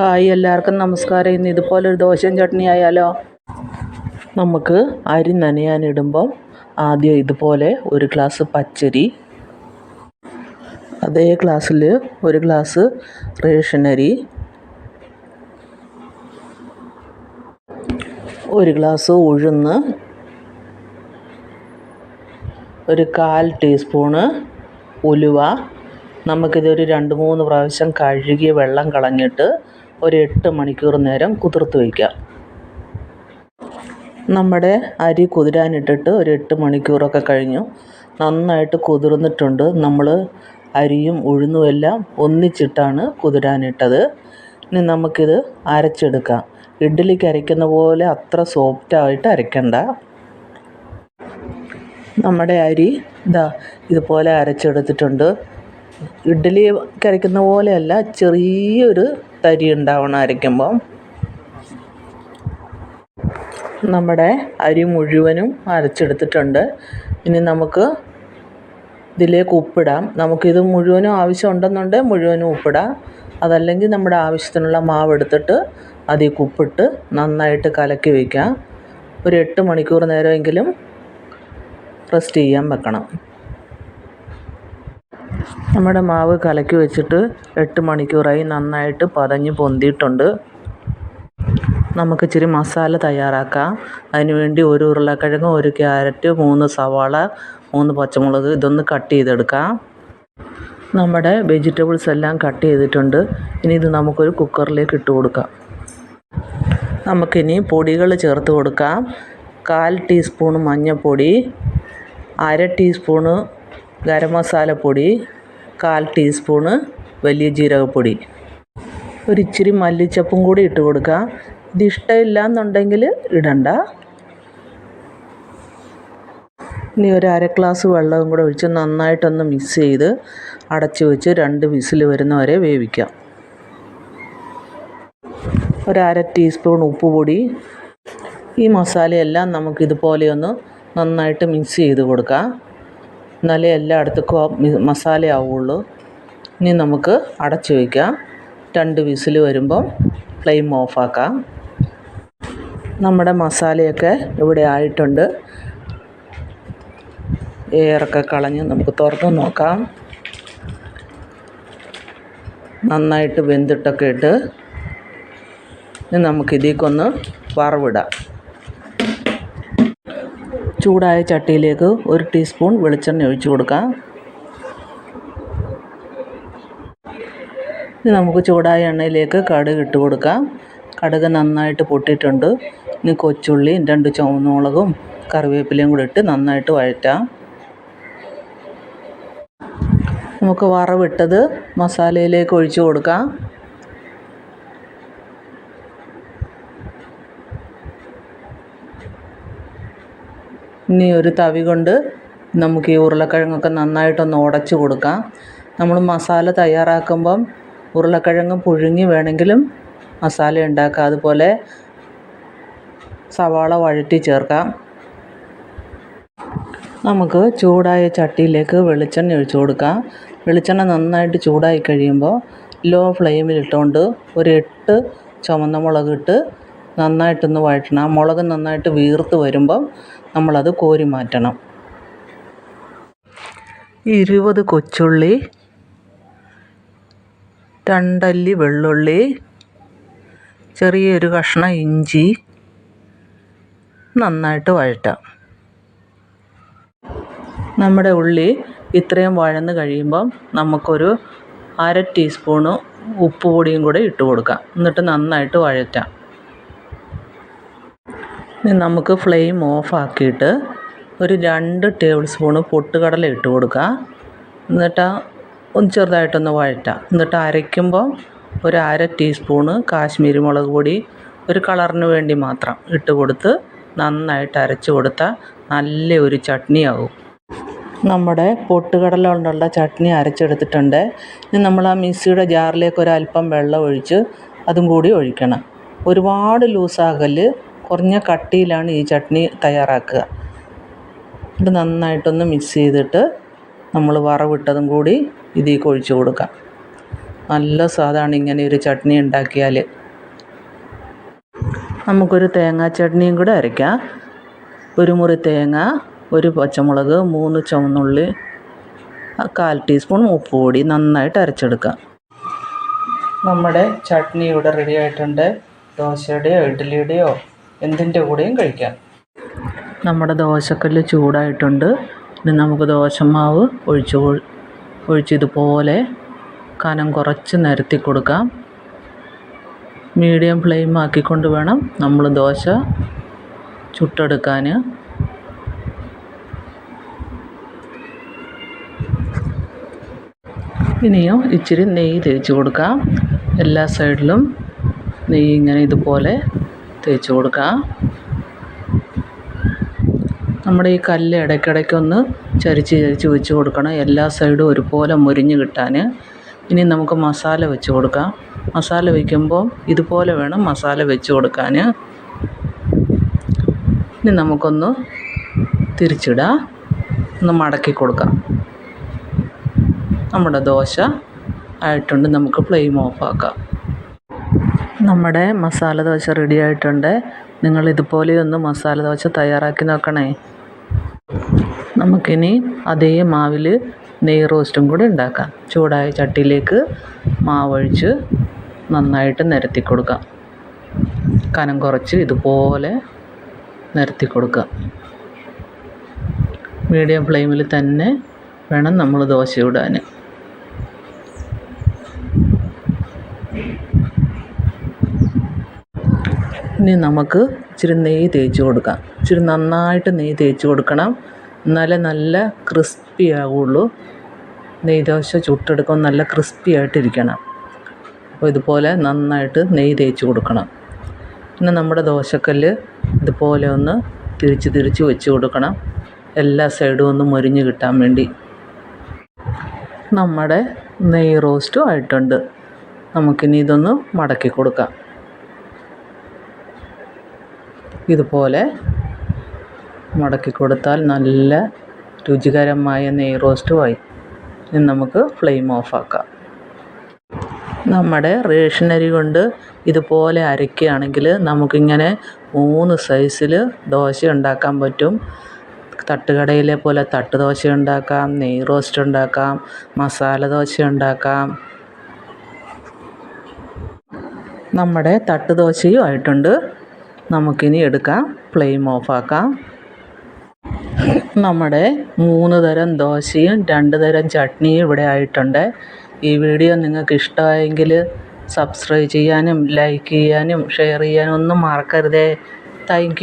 Hi എല്ലാവർക്കും നമസ്കാരം. ഇന്ന് ഇതുപോലൊരു ദോശയും ചട്നി ആയാലോ? നമുക്ക് അരി നനയാനിടുമ്പം ആദ്യം ഇതുപോലെ ഒരു ഗ്ലാസ് പച്ചരി അതേ ഗ്ലാസ്സിൽ ഒരു ഗ്ലാസ് റേഷൻ അരി ഒരു ഗ്ലാസ് ഉഴുന്ന് ഒരു കാൽ ടീസ്പൂണ് ഉലുവ. നമുക്കിതൊരു രണ്ട് മൂന്ന് പ്രാവശ്യം കഴുകി വെള്ളം കളഞ്ഞിട്ട് ഒരു എട്ട് മണിക്കൂർ നേരം കുതിർത്ത് വയ്ക്കാം നമ്മുടെ അരി കുതിരാനിട്ടിട്ട് ഒരു എട്ട് മണിക്കൂറൊക്കെ കഴിഞ്ഞു. നന്നായിട്ട് കുതിർന്നിട്ടുണ്ട്. നമ്മൾ അരിയും ഉഴുന്നും എല്ലാം ഒന്നിച്ചിട്ടാണ് കുതിരാനിട്ടത്. ഇനി നമുക്കിത് അരച്ചെടുക്കാം. ഇഡ്ഡലിക്ക് അരയ്ക്കുന്ന പോലെ അത്ര സോഫ്റ്റായിട്ട് അരയ്ക്കണ്ട. നമ്മുടെ അരി ഇതാ ഇതുപോലെ അരച്ചെടുത്തിട്ടുണ്ട്. ഇഡ്ഡലി അരയ്ക്കുന്ന പോലെയല്ല ചെറിയൊരു തരി ഉണ്ടാവണം അരയ്ക്കുമ്പം നമ്മുടെ അരി മുഴുവനും അരച്ചെടുത്തിട്ടുണ്ട്. ഇനി നമുക്ക് ഇതിലേക്ക് ഉപ്പിടാം. നമുക്കിത് മുഴുവനും ആവശ്യമുണ്ടെന്നുണ്ടെങ്കിൽ മുഴുവനും ഉപ്പിടാം. അതല്ലെങ്കിൽ നമ്മുടെ ആവശ്യത്തിനുള്ള മാവ് എടുത്തിട്ട് അതിൽ ഉപ്പിട്ട് നന്നായിട്ട് കലക്കി വയ്ക്കാം. ഒരു എട്ട് മണിക്കൂർ നേരമെങ്കിലും റെസ്റ്റ് ചെയ്യാൻ വെക്കണം. നമ്മുടെ മാവ് കലക്കി വെച്ചിട്ട് എട്ട് മണിക്കൂറായി നന്നായിട്ട് പതഞ്ഞ് പൊന്തിയിട്ടുണ്ട്. നമുക്ക് ഇച്ചിരി മസാല തയ്യാറാക്കാം. അതിനുവേണ്ടി ഒരു ഉരുളക്കിഴങ്ങ് ഒരു ക്യാരറ്റ് മൂന്ന് സവാള മൂന്ന് പച്ചമുളക് ഇതൊന്ന് കട്ട് ചെയ്തെടുക്കാം. നമ്മുടെ വെജിറ്റബിൾസ് എല്ലാം കട്ട് ചെയ്തിട്ടുണ്ട്. ഇനി ഇത് നമുക്കൊരു കുക്കറിലേക്ക് ഇട്ട് കൊടുക്കാം. നമുക്കിനി പൊടികൾ ചേർത്ത് കൊടുക്കാം. കാൽ ടീസ്പൂൺ മഞ്ഞൾപ്പൊടി അര ടീസ്പൂണ് ഗരം മസാലപ്പൊടി കാൽ ടീസ്പൂണ് വലിയ ജീരകപ്പൊടി. ഒരിച്ചിരി മല്ലിച്ചപ്പും കൂടി ഇട്ട് കൊടുക്കാം. ഇത് ഇഷ്ടമില്ല എന്നുണ്ടെങ്കിൽ ഇടണ്ട. ഇനി ഒരു അര ഗ്ലാസ് വെള്ളവും കൂടെ ഒഴിച്ച് നന്നായിട്ടൊന്ന് മിക്സ് ചെയ്ത് അടച്ചു വെച്ച് രണ്ട് വിസിൽ വരുന്നവരെ വേവിക്കാം. ഒരു ടീസ്പൂൺ ഉപ്പ് പൊടി ഈ മസാലയെല്ലാം നമുക്കിതുപോലെയൊന്ന് നന്നായിട്ട് മിക്സ് ചെയ്ത് കൊടുക്കാം. എന്നാലേ എല്ലായിടത്തേക്കും മസാല ആവുള്ളൂ. ഇനി നമുക്ക് അടച്ചു വയ്ക്കാം രണ്ട് വിസിൽ വരുമ്പം ഫ്ലെയിം ഓഫാക്കാം നമ്മുടെ മസാലയൊക്കെ ഇവിടെ ആയിട്ടുണ്ട്. എയറൊക്കെ കളഞ്ഞ് നമുക്ക് തുറന്ന് നോക്കാം. നന്നായിട്ട് വെന്തിട്ടൊക്കെ ഇട്ട് ഇനി നമുക്കിതേക്കൊന്ന് വറവിടാം. ചൂടായ ചട്ടിയിലേക്ക് ഒരു ടീസ്പൂൺ വെളിച്ചെണ്ണ ഒഴിച്ചു കൊടുക്കാം. ഇനി നമുക്ക് ചൂടായ എണ്ണയിലേക്ക് കടുക് ഇട്ട് കൊടുക്കാം. കടുക് നന്നായിട്ട് പൊട്ടിയിട്ടുണ്ട്. ഇനി കൊച്ചുള്ളിയും രണ്ട് ചുവന്നുമുളകും കറിവേപ്പിലയും കൂടി ഇട്ട് നന്നായിട്ട് വഴറ്റാം. നമുക്ക് വറവിട്ടത് മസാലയിലേക്ക് ഒഴിച്ചു കൊടുക്കാം. ഇനി ഒരു തവി കൊണ്ട് നമുക്ക് ഈ ഉരുളക്കിഴങ്ങൊക്കെ നന്നായിട്ടൊന്ന് ഉടച്ചു കൊടുക്കാം. നമ്മൾ മസാല തയ്യാറാക്കുമ്പം ഉരുളക്കിഴങ്ങ് പുഴുങ്ങി വേണമെങ്കിലും മസാല ഉണ്ടാക്കാം. അതുപോലെ സവാള വഴറ്റി ചേർക്കാം. നമുക്ക് ചൂടായ ചട്ടിയിലേക്ക് വെളിച്ചെണ്ണ ഒഴിച്ചു കൊടുക്കാം. വെളിച്ചെണ്ണ നന്നായിട്ട് ചൂടായി കഴിയുമ്പോൾ ലോ ഫ്ലെയിമിലിട്ടുകൊണ്ട് ഒരു എട്ട് ചുവന്ന മുളക് ഇട്ട് നന്നായിട്ടൊന്ന് വഴറ്റണം. ആ മുളക് നന്നായിട്ട് വീർത്ത് വരുമ്പം നമ്മളത് കോരി മാറ്റണം. ഇരുപത് കൊച്ചുള്ളി രണ്ടല്ലി വെള്ളുള്ളി ചെറിയൊരു കഷ്ണം ഇഞ്ചി നന്നായിട്ട് വഴറ്റാം. നമ്മുടെ ഉള്ളി ഇത്രയും വഴന്ന് കഴിയുമ്പം നമുക്കൊരു അര ടീസ്പൂണ് ഉപ്പ് പൊടിയും കൂടെ ഇട്ട് കൊടുക്കാം. എന്നിട്ട് നന്നായിട്ട് വഴറ്റാം. ഇനി നമുക്ക് ഫ്ലെയിം ഓഫാക്കിയിട്ട് ഒരു രണ്ട് ടേബിൾ സ്പൂണ് പൊട്ടുകടല ഇട്ട് കൊടുക്കുക എന്നിട്ട് ഒന്ന് ചെറുതായിട്ടൊന്ന് വഴറ്റാം. എന്നിട്ട് അരയ്ക്കുമ്പോൾ ഒരു അര ടീസ്പൂണ് കാശ്മീരി മുളക് പൊടി ഒരു കളറിന് വേണ്ടി മാത്രം ഇട്ട് കൊടുത്ത് നന്നായിട്ട് അരച്ച് കൊടുത്താൽ നല്ല ഒരു ചട്നിയാവും നമ്മുടെ പൊട്ടുകടല കൊണ്ടുള്ള ചട്നി അരച്ചെടുത്തിട്ടുണ്ട്. ഇനി നമ്മൾ ആ മിക്സിയുടെ ജാറിലേക്ക് ഒരല്പം വെള്ളം ഒഴിച്ച് അതും കൂടി ഒഴിക്കണം. ഒരുപാട് ലൂസാകൽ കുറഞ്ഞ കട്ടിയിലാണ് ഈ ചട്നി തയ്യാറാക്കുക. ഇത് നന്നായിട്ടൊന്ന് മിക്സ് ചെയ്തിട്ട് നമ്മൾ വറവിട്ടതും കൂടി ഇതിലേക്ക് ഒഴിച്ച് കൊടുക്കാം നല്ല സ്വാദാണ് ഇങ്ങനെ ഒരു ചട്നി ഉണ്ടാക്കിയാൽ. നമുക്കൊരു തേങ്ങാ ചട്നിയും കൂടെ അരയ്ക്കാം. ഒരു മുറി തേങ്ങ ഒരു പച്ചമുളക് മൂന്ന് ചുവന്നുള്ളി കാൽ ടീസ്പൂൺ ഉപ്പ് നന്നായിട്ട് അരച്ചെടുക്കാം. നമ്മുടെ ചട്നി ഇവിടെ റെഡി ആയിട്ടുണ്ട്. ദോശയുടെയോ ഇഡ്ഡലിയുടെയോ എന്തിന്റെ കൂടെയും കഴിക്കാം. നമ്മുടെ ദോശക്കല്ല് ചൂടായിട്ടുണ്ട്. ഇനി നമുക്ക് ദോശമാവ് ഒഴിച്ച് ഒഴിച്ചിതുപോലെ കനം കുറച്ച് നിരത്തി കൊടുക്കാം. മീഡിയം ഫ്ലെയിം ആക്കിക്കൊണ്ട് വേണം നമ്മൾ ദോശ ചുട്ടെടുക്കാൻ ഇനിയും ഇച്ചിരി നെയ്യ് തേച്ച് കൊടുക്കാം. എല്ലാ സൈഡിലും നെയ്യ് ഇങ്ങനെ ഇതുപോലെ തേച്ച് കൊടുക്കാം നമ്മുടെ ഈ കല്ല് ഇടയ്ക്കിടയ്ക്കൊന്ന് ചരിച്ച് ചരിച്ച് വെച്ച് കൊടുക്കണം. എല്ലാ സൈഡും ഒരുപോലെ മുരിഞ്ഞ് കിട്ടാൻ. ഇനി നമുക്ക് മസാല വെച്ച് കൊടുക്കാം. മസാല വയ്ക്കുമ്പോൾ ഇതുപോലെ വേണം മസാല വെച്ച് കൊടുക്കാൻ. ഇനി നമുക്കൊന്ന് തിരിച്ചിടാം. ഒന്ന് മടക്കി കൊടുക്കാം. നമ്മുടെ ദോശ ആയിട്ടുണ്ട്. നമുക്ക് ഫ്ലെയിം ഓഫാക്കാം. നമ്മുടെ മസാല ദോശ റെഡി ആയിട്ടുണ്ട്. നിങ്ങൾ ഇതുപോലെ ഒന്ന് മസാല ദോശ തയ്യാറാക്കി നോക്കണേ. നമുക്കിനി അതേ മാവിൽ നെയ് റോസ്റ്റും കൂടി ഉണ്ടാക്കാം. ചൂടായ ചട്ടിയിലേക്ക് മാവൊഴിച്ച് നന്നായിട്ട് നിരത്തി കൊടുക്കാം. കനം കുറച്ച് ഇതുപോലെ നിരത്തി കൊടുക്കുക മീഡിയം ഫ്ലെയിമിൽ തന്നെ വേണം നമ്മൾ ദോശ ഇടാൻ ഇനി നമുക്ക് ഇച്ചിരി നെയ്യ് തേച്ച് കൊടുക്കാം. ഇച്ചിരി നന്നായിട്ട് നെയ്യ് തേച്ച് കൊടുക്കണം. എന്നാലേ നല്ല ക്രിസ്പി ആവുള്ളൂ. നെയ്യ് ദോശ ചുട്ടെടുക്കുമ്പോൾ നല്ല ക്രിസ്പി ആയിട്ടിരിക്കണം. അപ്പോൾ ഇതുപോലെ നന്നായിട്ട് നെയ്യ് തേച്ച് കൊടുക്കണം. പിന്നെ നമ്മുടെ ദോശക്കല്ല് ഇതുപോലെ ഒന്ന് തിരിച്ച് തിരിച്ച് വെച്ച് കൊടുക്കണം. എല്ലാ സൈഡും ഒന്ന് മൊരിഞ്ഞ് കിട്ടാൻ വേണ്ടി. നമ്മുടെ നെയ്യ് റോസ്റ്റും ആയിട്ടുണ്ട്. നമുക്കിനി ഇതൊന്ന് മടക്കി കൊടുക്കാം. ഇതുപോലെ മടക്കി കൊടുത്താൽ നല്ല രുചികരമായ നെയ് റോസ്റ്റുമായി ഇനി നമുക്ക് ഫ്ലെയിം ഓഫാക്കാം നമ്മുടെ റേഷനരി കൊണ്ട് ഇതുപോലെ അരയ്ക്കുകയാണെങ്കിൽ നമുക്കിങ്ങനെ മൂന്ന് സൈസിൽ ദോശ ഉണ്ടാക്കാൻ പറ്റും. തട്ടുകടയിലെ പോലെ തട്ട് ദോശ ഉണ്ടാക്കാം നെയ് റോസ്റ്റ് ഉണ്ടാക്കാം മസാല ദോശ ഉണ്ടാക്കാം. നമ്മുടെ തട്ട് ദോശയും ആയിട്ടുണ്ട്. നമുക്കിനി എടുക്കാം. ഫ്ലെയിം ഓഫാക്കാം നമ്മുടെ മൂന്ന് തരം ദോശയും രണ്ട് തരം ചട്നിയും ഇവിടെ ആയിട്ടുണ്ട്. ഈ വീഡിയോ നിങ്ങൾക്ക് ഇഷ്ടമായെങ്കിൽ സബ്സ്ക്രൈബ് ചെയ്യാനും ലൈക്ക് ചെയ്യാനും ഷെയർ ചെയ്യാനും ഒന്നും മറക്കരുതേ. താങ്ക്